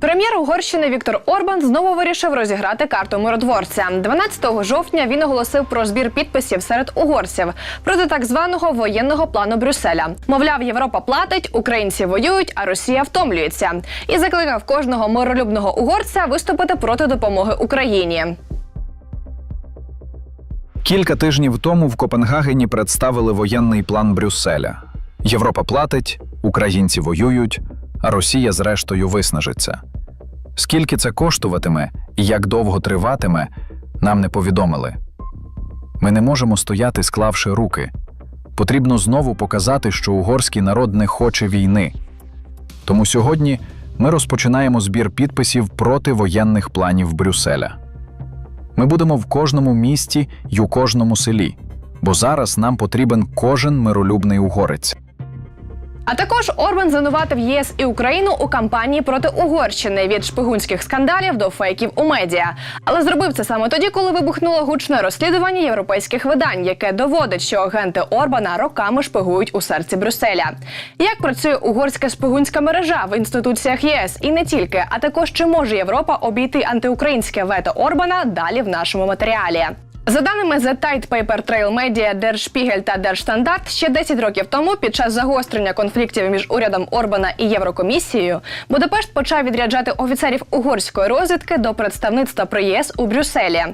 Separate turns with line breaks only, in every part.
Прем'єр Угорщини Віктор Орбан знову вирішив розіграти карту миротворця. 12 жовтня він оголосив про збір підписів серед угорців проти так званого воєнного плану Брюсселя. Мовляв, Європа платить, українці воюють, а Росія втомлюється. І закликав кожного миролюбного угорця виступити проти допомоги Україні.
Кілька тижнів тому в Копенгагені представили воєнний план Брюсселя. Європа платить, українці воюють, а Росія зрештою виснажиться. Скільки це коштуватиме і як довго триватиме, нам не повідомили. Ми не можемо стояти, склавши руки. Потрібно знову показати, що угорський народ не хоче війни. Тому сьогодні ми розпочинаємо збір підписів проти воєнних планів Брюсселя. Ми будемо в кожному місті й у кожному селі, бо зараз нам потрібен кожен миролюбний угорець.
А також Орбан звинуватив ЄС і Україну у кампанії проти Угорщини від шпигунських скандалів до фейків у медіа. Але зробив це саме тоді, коли вибухнуло гучне розслідування європейських видань, яке доводить, що агенти Орбана роками шпигують у серці Брюсселя. Як працює угорська шпигунська мережа в інституціях ЄС і не тільки, а також чи може Європа обійти антиукраїнське вето Орбана далі в нашому матеріалі. За даними The Tide Paper Trail Media, Der та Держстандарт, ще 10 років тому, під час загострення конфліктів між урядом Орбана і Єврокомісією, Будапешт почав відряджати офіцерів угорської розвідки до представництва при ЄС у Брюсселі.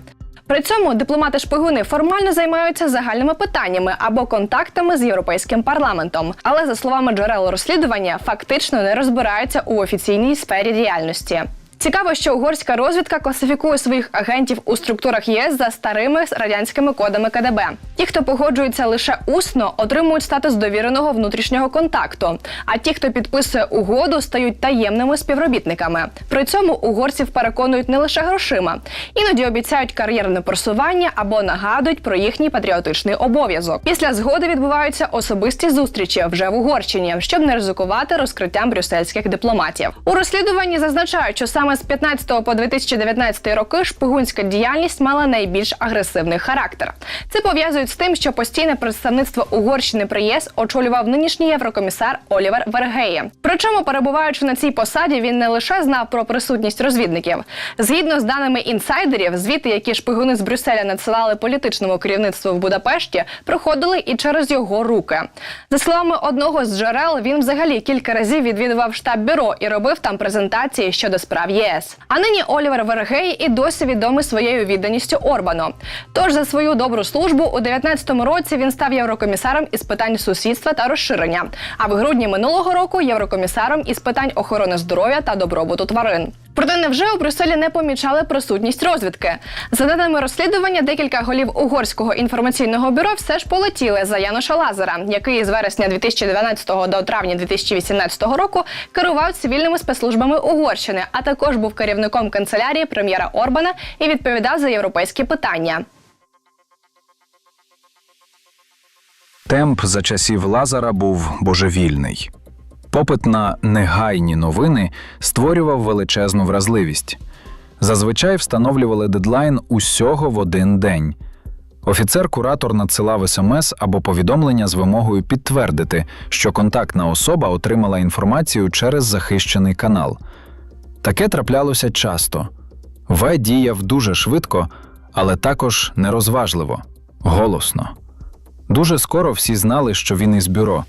При цьому дипломати-шпигуни формально займаються загальними питаннями або контактами з європейським парламентом, але за словами джерел розслідування, фактично не розбираються у офіційній сфері діяльності. Цікаво, що угорська розвідка класифікує своїх агентів у структурах ЄС за старими радянськими кодами КДБ. Ті, хто погоджується лише усно, отримують статус довіреного внутрішнього контакту. А ті, хто підписує угоду, стають таємними співробітниками. При цьому угорців переконують не лише грошима, іноді обіцяють кар'єрне просування або нагадують про їхній патріотичний обов'язок. Після згоди відбуваються особисті зустрічі вже в Угорщині, щоб не ризикувати розкриттям брюссельських дипломатів. У розслідуванні зазначають, що саме з 15 по 2019 роки шпигунська діяльність мала найбільш агресивний характер. Це пов'язують з тим, що постійне представництво Угорщини при ЄС очолював нинішній єврокомісар Олівер Вергеє. Причому, перебуваючи на цій посаді, він не лише знав про присутність розвідників. Згідно з даними інсайдерів, звіти, які шпигуни з Брюсселя надсилали політичному керівництву в Будапешті, проходили і через його руки. За словами одного з джерел, він взагалі кілька разів відвідував штаб бюро і робив там презентації щодо справ ЄС. А нині Олівер Вергей і досі відомий своєю відданістю Орбану. Тож за свою добру службу у 19-му році він став єврокомісаром із питань сусідства та розширення. А в грудні минулого року єврокомісаром із питань охорони здоров'я та добробуту тварин. Проте невже у Брюсселі не помічали присутність розвідки? За даними розслідування, декілька голів угорського інформаційного бюро все ж полетіли за Яноша Лазера, який з вересня 2012 до травня 2018 року керував цивільними спецслужбами Угорщини, а також був керівником канцелярії прем'єра Орбана і відповідав за європейські питання.
Темп за часів Лазара був божевільний. Попит на негайні новини створював величезну вразливість. Зазвичай встановлювали дедлайн усього в один день. Офіцер-куратор надсилав смс або повідомлення з вимогою підтвердити, що контактна особа отримала інформацію через захищений канал. Таке траплялося часто. В діяв дуже швидко, але також нерозважливо, голосно. Дуже скоро всі знали, що він із бюро.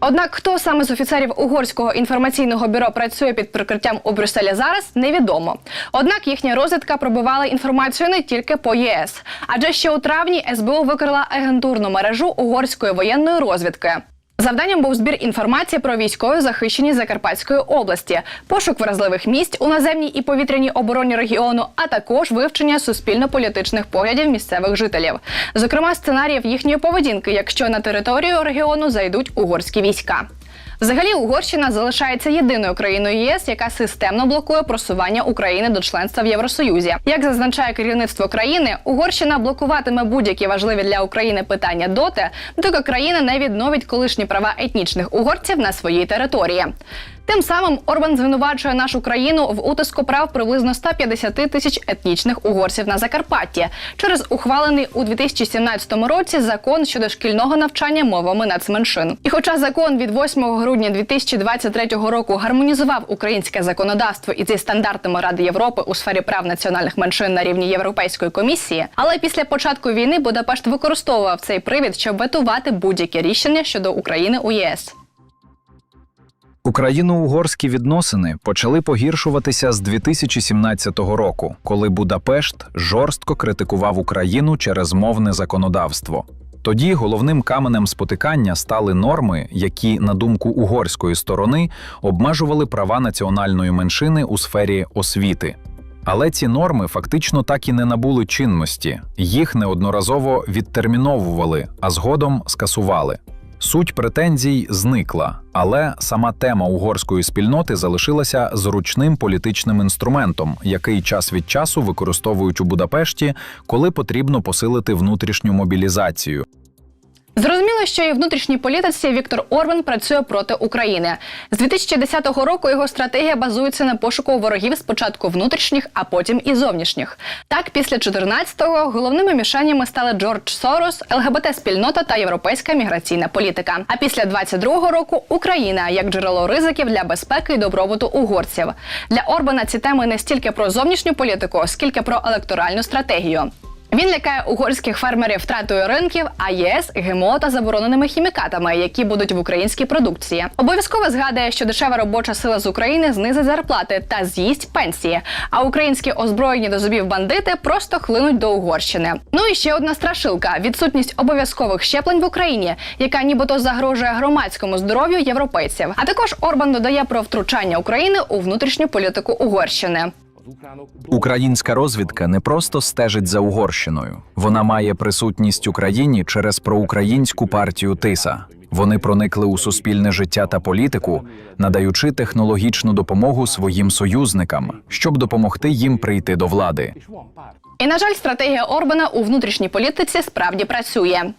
Однак хто саме з офіцерів угорського інформаційного бюро працює під прикриттям у Брюсселі зараз, невідомо. Однак їхня розвідка пробивала інформацію не тільки по ЄС, адже ще у травні СБУ викрила агентурну мережу угорської воєнної розвідки. Завданням був збір інформації про військові захищені Закарпатської області, пошук вразливих місць у наземній і повітряній обороні регіону, а також вивчення суспільно-політичних поглядів місцевих жителів, зокрема сценаріїв їхньої поведінки, якщо на територію регіону зайдуть угорські війська. Взагалі, Угорщина залишається єдиною країною єС, яка системно блокує просування України до членства в Євросоюзі. Як зазначає керівництво країни, Угорщина блокуватиме будь-які важливі для України питання доти, доки країна не відновить колишні права етнічних угорців на своїй території. Тим самим Орбан звинувачує нашу країну в утиску прав приблизно 150 тисяч етнічних угорців на Закарпатті через ухвалений у 2017 році закон щодо шкільного навчання мовами нацменшин. І хоча закон від 8 грудня 2023 року гармонізував українське законодавство і зі стандартами Ради Європи у сфері прав національних меншин на рівні Європейської комісії, але після початку війни Будапешт використовував цей привід, щоб ветувати будь-які рішення щодо України у ЄС.
Україно-угорські відносини почали погіршуватися з 2017 року, коли Будапешт жорстко критикував Україну через мовне законодавство. Тоді головним каменем спотикання стали норми, які, на думку угорської сторони, обмежували права національної меншини у сфері освіти. Але ці норми фактично так і не набули чинності, їх неодноразово відтерміновували, а згодом скасували. Суть претензій зникла, але сама тема угорської спільноти залишилася зручним політичним інструментом, який час від часу використовують у Будапешті, коли потрібно посилити внутрішню мобілізацію.
Зрозуміло, що і внутрішній політиці Віктор Орбан працює проти України. З 2010 року його стратегія базується на пошуку ворогів спочатку внутрішніх, а потім і зовнішніх. Так, після 14-го головними мішеннями стали Джордж Сорос, ЛГБТ-спільнота та європейська міграційна політика. А після 22-го року Україна як джерело ризиків для безпеки і добробуту угорців. Для Орбана ці теми не стільки про зовнішню політику, скільки про електоральну стратегію. Він лякає угорських фермерів втратою ринків, а ЄС ГМО та забороненими хімікатами, які будуть в українській продукції. Обов'язково згадує, що дешева робоча сила з України знизить зарплати та з'їсть пенсії. А українські озброєні до зубів бандити просто хлинуть до Угорщини. Ну і ще одна страшилка: відсутність обов'язкових щеплень в Україні, яка нібито загрожує громадському здоров'ю європейців. А також Орбан додає про втручання України у внутрішню політику Угорщини.
Українська розвідка не просто стежить за Угорщиною, вона має присутність Україні через проукраїнську партію Тиса. Вони проникли у суспільне життя та політику, надаючи технологічну допомогу своїм союзникам, щоб допомогти їм прийти до влади.
І на жаль, стратегія Орбана у внутрішній політиці справді працює.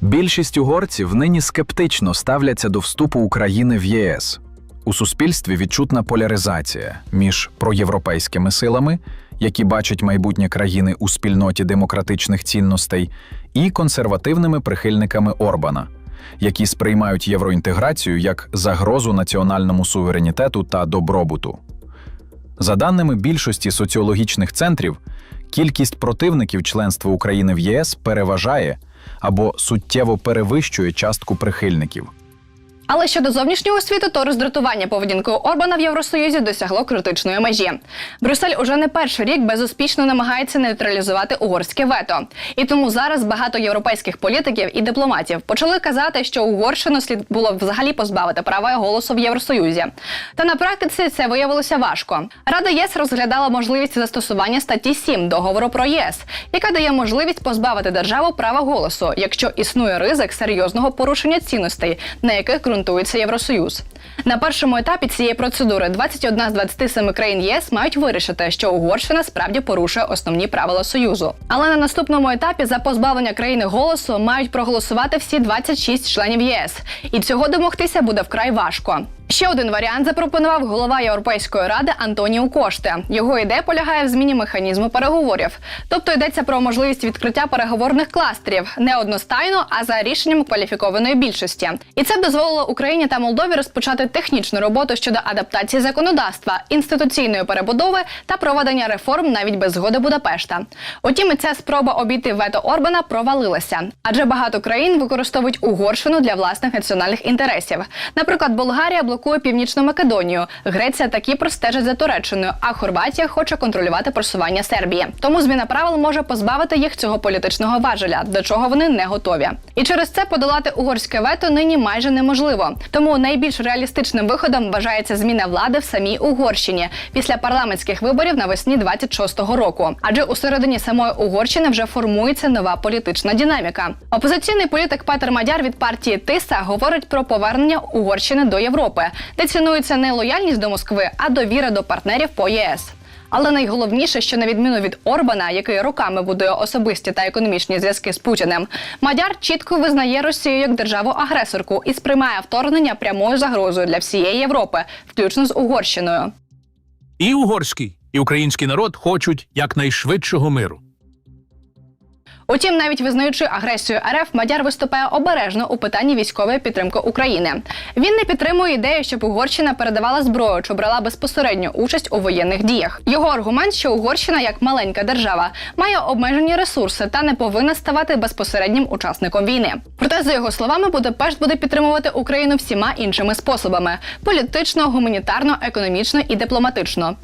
Більшість угорців нині скептично ставляться до вступу України в ЄС. У суспільстві відчутна поляризація між проєвропейськими силами, які бачать майбутнє країни у спільноті демократичних цінностей, і консервативними прихильниками Орбана, які сприймають євроінтеграцію як загрозу національному суверенітету та добробуту. За даними більшості соціологічних центрів, кількість противників членства України в ЄС переважає або суттєво перевищує частку прихильників.
Але щодо зовнішнього світу, то роздратування поведінкою Орбана в Євросоюзі досягло критичної межі. Брюссель уже не перший рік безуспішно намагається нейтралізувати угорське вето. І тому зараз багато європейських політиків і дипломатів почали казати, що Угорщину слід було взагалі позбавити права голосу в Євросоюзі. Та на практиці це виявилося важко. Рада ЄС розглядала можливість застосування статті 7 договору про ЄС, яка дає можливість позбавити державу права голосу, якщо існує ризик серйозного порушення цінностей, на яких ґрунтується Євросоюз. На першому етапі цієї процедури 21 з 27 країн ЄС мають вирішити, що Угорщина справді порушує основні правила Союзу. Але на наступному етапі за позбавлення країни голосу мають проголосувати всі 26 членів ЄС, і цього домогтися буде вкрай важко. Ще один варіант запропонував голова Європейської ради Антоніу Коште. Його ідея полягає в зміні механізму переговорів. Тобто йдеться про можливість відкриття переговорних кластерів не одностайно, а за рішенням кваліфікованої більшості. І це б дозволило Україні та Молдові розпочати технічну роботу щодо адаптації законодавства, інституційної перебудови та проведення реформ навіть без згоди Будапешта. Утім, ця спроба обійти вето Орбана провалилася, адже багато країн використовують Угорщину для власних національних інтересів. Наприклад, Болгарія блокує північну Македонію, Греція та Кіпр стежать за Туреччиною, а Хорватія хоче контролювати просування Сербії. Тому зміна правил може позбавити їх цього політичного важеля, до чого вони не готові. І через це подолати угорське вето нині майже неможливо. Тому найбільш реалістичним виходом вважається зміна влади в самій Угорщині після парламентських виборів навесні 26-го року. Адже у середині самої Угорщини вже формується нова політична динаміка. Опозиційний політик Петер Мадяр від партії Тиса говорить про повернення Угорщини до Де цінується не лояльність до Москви, а довіра до партнерів по ЄС. Але найголовніше, що на відміну від Орбана, який роками будує особисті та економічні зв'язки з Путіним, Мадяр чітко визнає Росію як державу-агресорку і сприймає вторгнення прямою загрозою для всієї Європи, включно з Угорщиною.
І угорський, і український народ хочуть якнайшвидшого миру.
Утім, навіть визнаючи агресію РФ, Мадяр виступає обережно у питанні військової підтримки України. Він не підтримує ідею, щоб Угорщина передавала зброю чи брала безпосередню участь у воєнних діях. Його аргумент, що Угорщина, як маленька держава, має обмежені ресурси та не повинна ставати безпосереднім учасником війни. Проте, за його словами, Будапешт буде підтримувати Україну всіма іншими способами: політично, гуманітарно, економічно і дипломатично.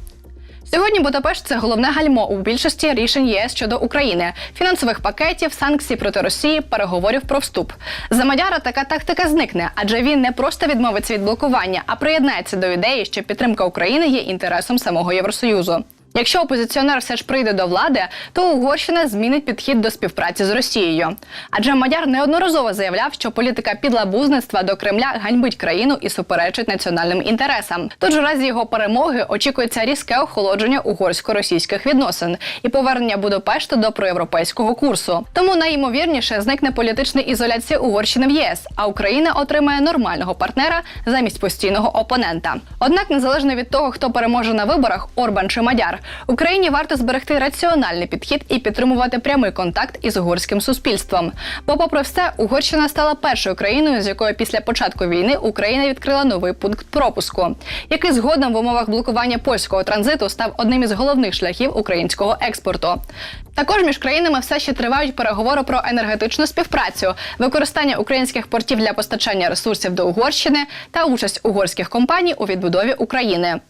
Сьогодні Будапешт це головне гальмо у більшості рішень ЄС щодо України, фінансових пакетів, санкцій проти Росії, переговорів про вступ. За Мадяра така тактика зникне, адже він не просто відмовиться від блокування, а приєднається до ідеї, що підтримка України є інтересом самого Євросоюзу. Якщо опозиціонер все ж прийде до влади, то Угорщина змінить підхід до співпраці з Росією. Адже Мадяр неодноразово заявляв, що політика підлабузництва до Кремля ганьбить країну і суперечить національним інтересам. Тож у разі його перемоги очікується різке охолодження угорсько-російських відносин і повернення Будапешта до проєвропейського курсу. Тому найімовірніше зникне політична ізоляція Угорщини в ЄС, а Україна отримає нормального партнера замість постійного опонента. Однак, незалежно від того, хто переможе на виборах, Орбан чи Мадяр, Україні варто зберегти раціональний підхід і підтримувати прямий контакт із угорським суспільством. Бо, попри все, Угорщина стала першою країною, з якою після початку війни Україна відкрила новий пункт пропуску, який згодом в умовах блокування польського транзиту став одним із головних шляхів українського експорту. Також між країнами все ще тривають переговори про енергетичну співпрацю, використання українських портів для постачання ресурсів до Угорщини та участь угорських компаній у відбудові України.